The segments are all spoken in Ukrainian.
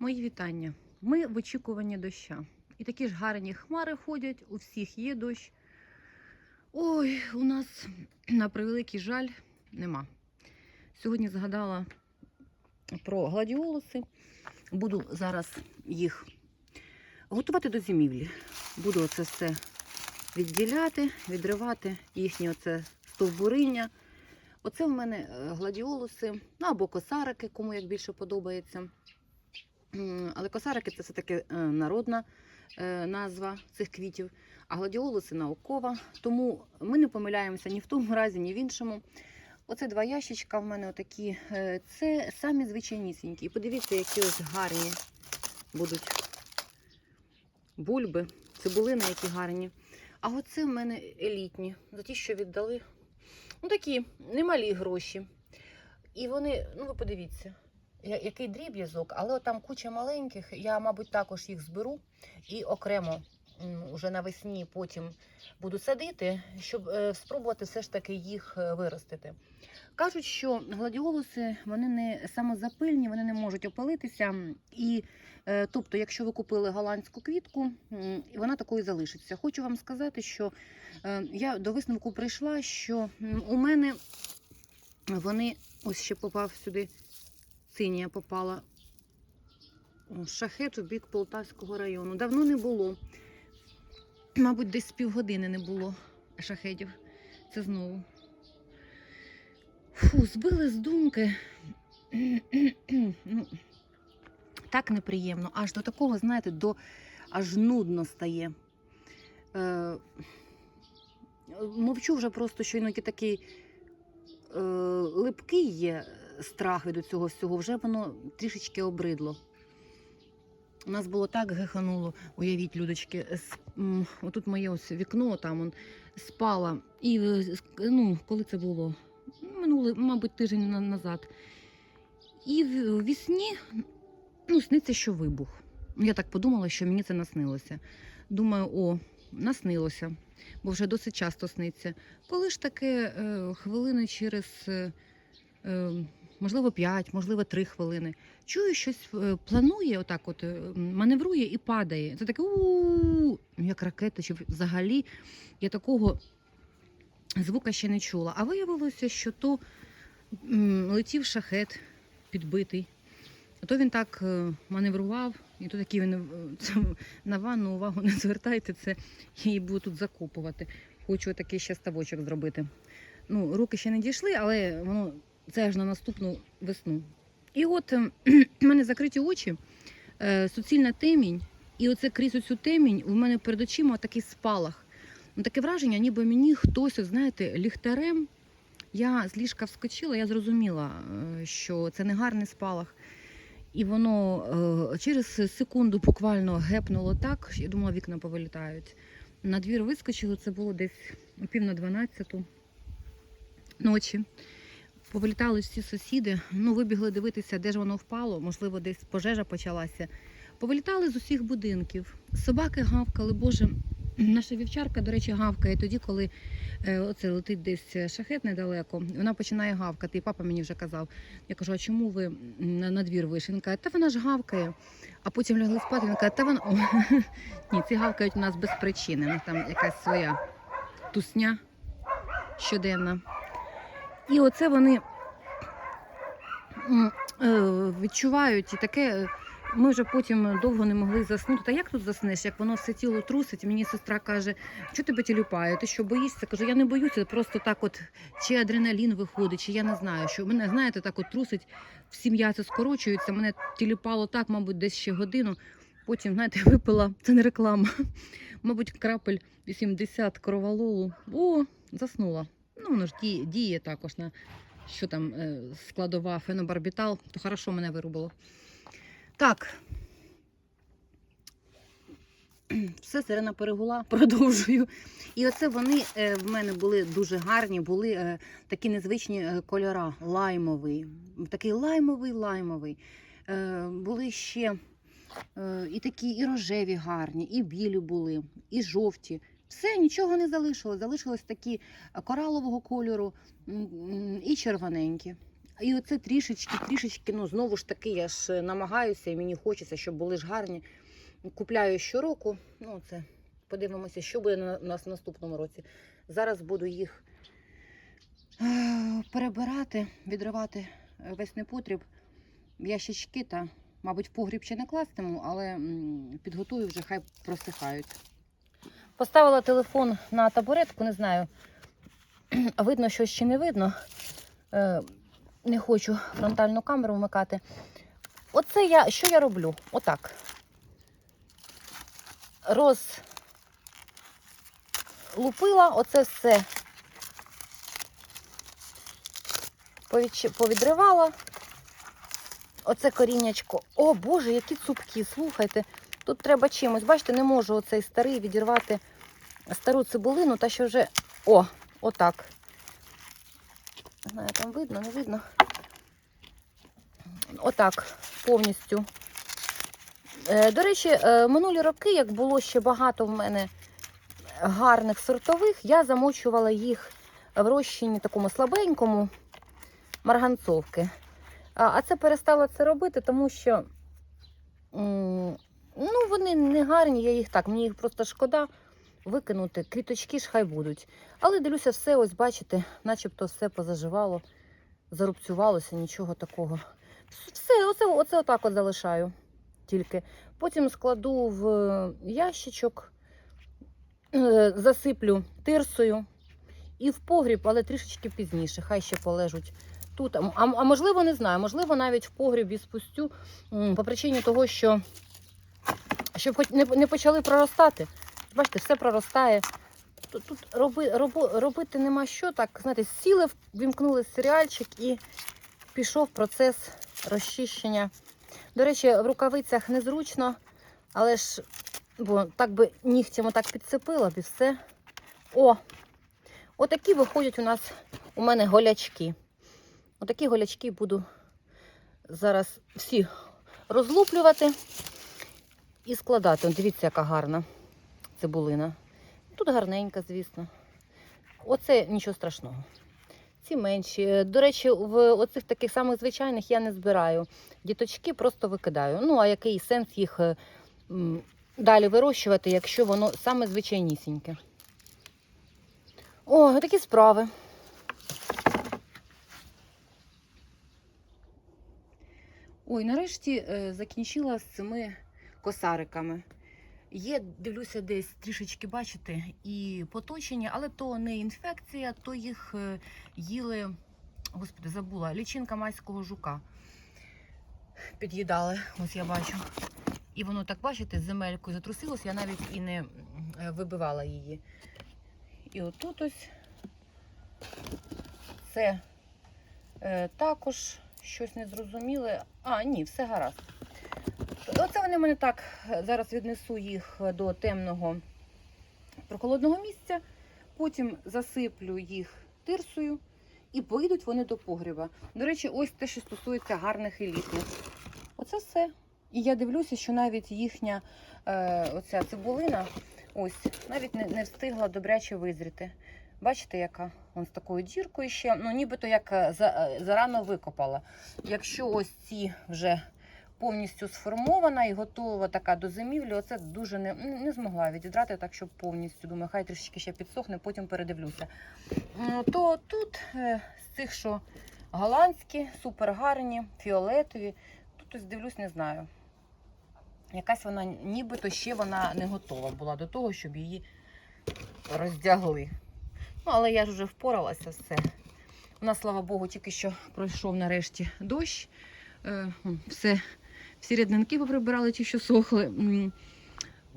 Мої вітання. Ми в очікуванні доща. І такі ж гарні хмари ходять, у всіх є дощ. Ой, у нас, на превеликий жаль, нема. Сьогодні згадала про гладіолуси. Буду зараз їх готувати до зимівлі. Буду оце все відділяти, відривати їхнє оце стовбуриння. Оце в мене е, гладіолуси, ну або косарики, кому як більше подобається. Але косарики це все-таки е, народна е, назва цих квітів, а гладіолуси наукова. Тому ми не помиляємося ні в тому разі, ні в іншому. Оце два ящичка в мене отакі. е, Це самі звичайнісінькі. Подивіться, які ось гарні будуть бульби, цибулини, які гарні. А оце в мене елітні, за ті, що віддали. Ну такі немалі гроші. І вони, ну ви подивіться, який дріб'язок, але там куча маленьких. Я, мабуть, також їх зберу і окремо м, уже навесні потім буду садити, щоб е, спробувати все ж таки їх е, виростити. Кажуть, що гладіолуси вони не самозапильні, вони не можуть опалитися. І е, тобто, якщо ви купили голландську квітку, вона такою залишиться. Хочу вам сказати, що я до висновку прийшла, що у мене вони ось ще попав сюди. Синія попала О, шахет у бік Полтавського району. Давно не було. Мабуть, десь півгодини не було шахетів. Це знову. Фу, збили з думки. ну, так неприємно. Аж до такого, знаєте, до аж нудно стає. Е, мовчу вже просто, що іноді такий е, липкий є страх від цього всього, вже воно трішечки обридло. У нас було так гехануло, уявіть, людочки. Отут моє ось вікно, там он спала. І е, ну, коли це було? Минулий, мабуть, тиждень на- назад. І в вісні ну, сниться, що вибух. Я так подумала, що мені це наснилося. Думаю, о, наснилося, бо вже досить часто сниться. Коли ж таке е, хвилини через, е, е, можливо, 5, можливо, 3 хвилини. Чую, щось е, планує, отак от е, маневрує і падає. Це таке у як ракета, чи взагалі я такого звука ще не чула. А виявилося, що то летів шахет підбитий. А то він так е, маневрував, і то такий він на ванну увагу не звертайте, це я її буду тут закопувати. Хочу такий ще ставочок зробити. Ну, руки ще не дійшли, але воно це аж на наступну весну. І от е, в мене закриті очі, е, суцільна темінь, і оце крізь оцю темінь у мене перед очима такий спалах. Ну, таке враження, ніби мені хтось, знаєте, ліхтарем. Я з ліжка вскочила, я зрозуміла, е, що це не гарний спалах. І воно е, через секунду буквально гепнуло так, що я думала, вікна повилітають. На двір вискочили, це було десь пів на дванадцяту ночі. Повилітали всі сусіди, ну вибігли дивитися, де ж воно впало, можливо, десь пожежа почалася. Повилітали з усіх будинків. Собаки гавкали, Боже, наша вівчарка, до речі, гавкає тоді, коли е, оце летить десь шахет недалеко. Вона починає гавкати. І папа мені вже казав. Я кажу, а чому ви на, на двір вийшли? Він каже, та вона ж гавкає. А потім лягли спати. Він каже, та вона ні, ці гавкають у нас без причини. Там якась своя тусня щоденна. І оце вони е, відчувають і таке. Ми вже потім довго не могли заснути. Та як тут заснеш, як воно все тіло трусить? Мені сестра каже, що тебе тілюпає? Ти що боїшся? Кажу, я не боюся, просто так, от чи адреналін виходить, чи я не знаю. Що мене, знаєте, так от трусить, всі м'язи скорочуються. Мене тілюпало так, мабуть, десь ще годину. Потім, знаєте, випила, це не реклама. Мабуть, крапель 80 кровололу. О, заснула. Ну, воно ж діє, діє також на що там е, складова фенобарбітал, то хорошо мене вирубило. Так. Все, сирена перегула, продовжую. І оце вони е, в мене були дуже гарні, були е, такі незвичні кольора. Лаймовий. Такий лаймовий, лаймовий. Були ще і такі і рожеві гарні, і білі були, і жовті. Все, нічого не залишилось. Залишилось такі коралового кольору і червоненькі. І оце трішечки, трішечки, ну знову ж таки, я ж е, намагаюся і мені хочеться, щоб були ж гарні. Купляю щороку. Ну, це подивимося, що буде у нас в наступному році. Зараз буду їх е, перебирати, відривати е, весь непотріб ящички та, мабуть, в погріб ще не кластиму, але підготую вже, хай просихають. Поставила телефон на табуретку, не знаю, видно щось чи не видно. Е, Не хочу фронтальну камеру вмикати. Оце я, що я роблю? Отак. Розлупила оце все. Повідривала. Оце коріннячко. О, Боже, які цупкі, слухайте. Тут треба чимось. Бачите, не можу оцей старий відірвати стару цибулину, та що вже. О, отак. Не знаю, там видно, не видно. Отак, повністю. Е, До речі, е, минулі роки, як було ще багато в мене гарних сортових, я замочувала їх в розчині такому слабенькому марганцовки. А це перестала це робити, тому що ну, вони не гарні, я їх так, мені їх просто шкода викинути. Квіточки ж хай будуть. Але дивлюся, все, ось бачите, начебто все позаживало, зарубцювалося, нічого такого. Все, оце, оце отак от залишаю тільки. Потім складу в ящичок, е, засиплю тирсою і в погріб, але трішечки пізніше, хай ще полежуть тут. А, а можливо, не знаю, можливо, навіть в погрібі спустю по причині того, що щоб хоч не, не почали проростати. Бачите, все проростає. Тут, тут роби, робо, робити нема що. Так, знаєте, сіли, вімкнули серіальчик і пішов процес розчищення. До речі, в рукавицях незручно, але ж, бо так би нігтям отак підцепила б і все. О! Отакі виходять у нас у мене голячки. Отакі голячки буду зараз всі розлуплювати і складати. От Дивіться, яка гарна цибулина. Тут гарненька, звісно. Оце нічого страшного. Ці менші. До речі, в оцих таких самих звичайних я не збираю. Діточки просто викидаю. Ну, а який сенс їх е, далі вирощувати, якщо воно саме звичайнісіньке. О, такі справи. Ой, нарешті е, закінчила з цими косариками. Є, дивлюся, десь трішечки, бачите, і поточення, але то не інфекція, то їх е, їли, господи, забула, лічинка майського жука. Під'їдали, ось я бачу. І воно так, бачите, з земелькою затрусилось, я навіть і не е, вибивала її. І отут ось це е, також щось незрозуміле. А, ні, все гаразд. Оце вони мене так. Зараз віднесу їх до темного прохолодного місця, потім засиплю їх тирсою і поїдуть вони до погріба. До речі, ось те, що стосується гарних елітних. Оце все. І я дивлюся, що навіть їхня е, оця цибулина ось навіть не, не встигла добряче визріти. Бачите, яка? Вон з такою діркою ще, ну нібито як е, за, е, зарано викопала. Якщо ось ці вже повністю сформована і готова така до зимівлі, оце дуже не, не змогла відідрати так, щоб повністю. Думаю, хай трішки ще підсохне, потім передивлюся. То тут е, з цих, що голландські, супер гарні, фіолетові. Тут ось дивлюсь, не знаю. Якась вона нібито ще вона не готова була до того, щоб її роздягли. Ну, але я ж вже впоралася все. У нас, слава Богу, тільки що пройшов нарешті дощ. Е, все, всі ряднинки поприбирали, ті, що сохли.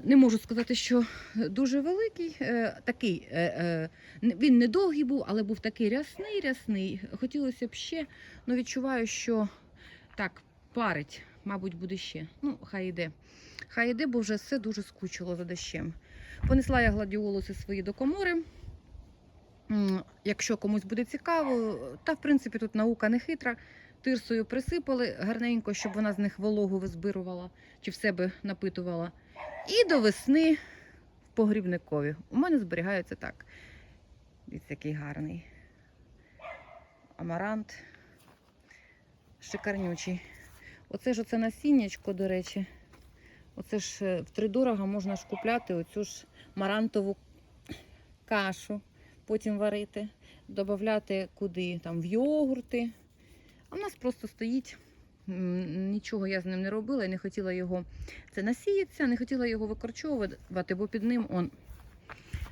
Не можу сказати, що дуже великий. Е, такий, е, е, він не довгий був, але був такий рясний, рясний. Хотілося б ще, але відчуваю, що так, парить, мабуть, буде ще. Ну, хай йде. Хай йде, бо вже все дуже скучило за дощем. Понесла я гладіолуси свої до комори. Якщо комусь буде цікаво, та в принципі тут наука не хитра. Тирсою присипали гарненько, щоб вона з них вологу визбирувала чи в себе напитувала. І до весни в погрібникові. У мене зберігається так. Дивіться, який гарний. Амарант. шикарнючий. Оце ж оце насіннячко, до речі. Оце ж е, втридорога можна ж купляти оцю ж марантову кашу, потім варити, додати куди там в йогурти. А в нас просто стоїть. Нічого я з ним не робила і не хотіла його. Це насіється, не хотіла його викорчовувати, бо під ним он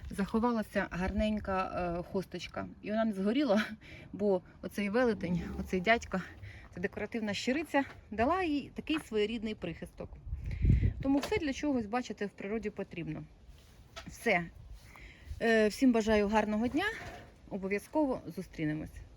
заховалася гарненька е, хосточка. І вона не згоріла, бо оцей велетень, оцей дядька, це декоративна щириця, дала їй такий своєрідний прихисток. Тому все для чогось, бачите, в природі потрібно. Все. Е, всім бажаю гарного дня. Обов'язково зустрінемось.